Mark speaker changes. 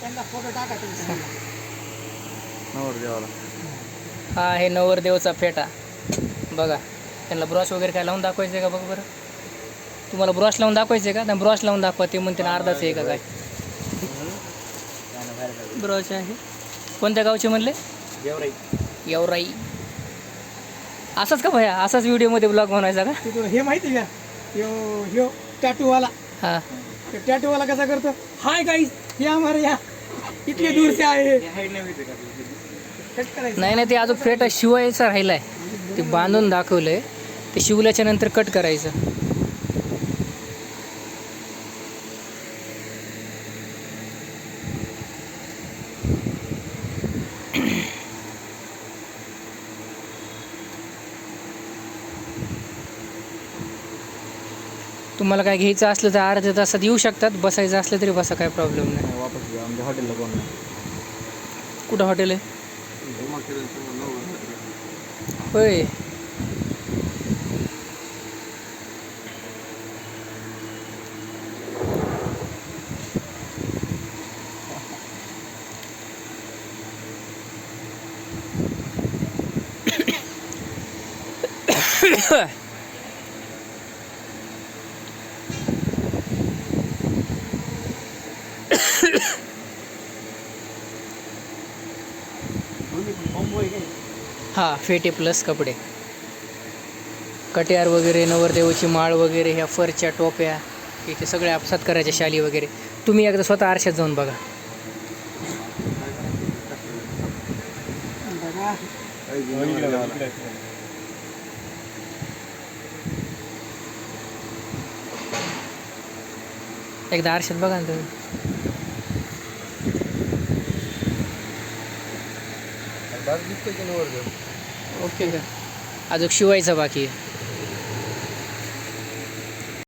Speaker 1: त्यांना फोटो टाका तुमचा
Speaker 2: नवरदेवाला
Speaker 3: हा आहे नवरदेवचा फेटा. बघा त्यांना ब्रश वगैरे काय लावून दाखवायचं आहे का? बघ बरं. तुम्हाला ब्रश लावून दाखवायचं आहे का? नाही ब्रश लावून दाखवा ते म्हणते ना अर्धाच आहे का काय? ब्रश आहे. कोणत्या गावचे म्हणले? यवराई. असाच का भया? असाच व्हिडिओमध्ये ब्लॉग बनायचा का?
Speaker 1: तिथून हे माहिती का? ह्यो ह्यो टॅटूवाला
Speaker 3: हां.
Speaker 1: ते टॅटूवाला कसा करतो? हाय गाईस या हमारे या इतके दूर से
Speaker 3: नाही नाही ते अजून फेटा शिवायचा राहिलाय. ते बांधून दाखवलंय. ते शिवल्याच्या नंतर कट करायचं. तुम्हाला काय घ्यायचं असलं तर अर्ध्या तासात येऊ शकतात बसायचं असलं तरी बसा काय प्रॉब्लेम नाही
Speaker 2: वापस आमच्या हॉटेलला नाही
Speaker 3: कुठं हॉटेल आहे होय हा फेटे प्लस कपडे. कट्यार वगैरे नवरदेवाची माळ वगैरे ह्या फरच्या टोप्या इथे सगळे आपसात करायच्या शाली वगैरे. तुम्ही एकदा स्वतः आरशात जाऊन बघा.
Speaker 1: बघा.
Speaker 3: एकदा आरशात बघा ना तुम्ही. ओके का अजून शिवायचं बाकी आहे.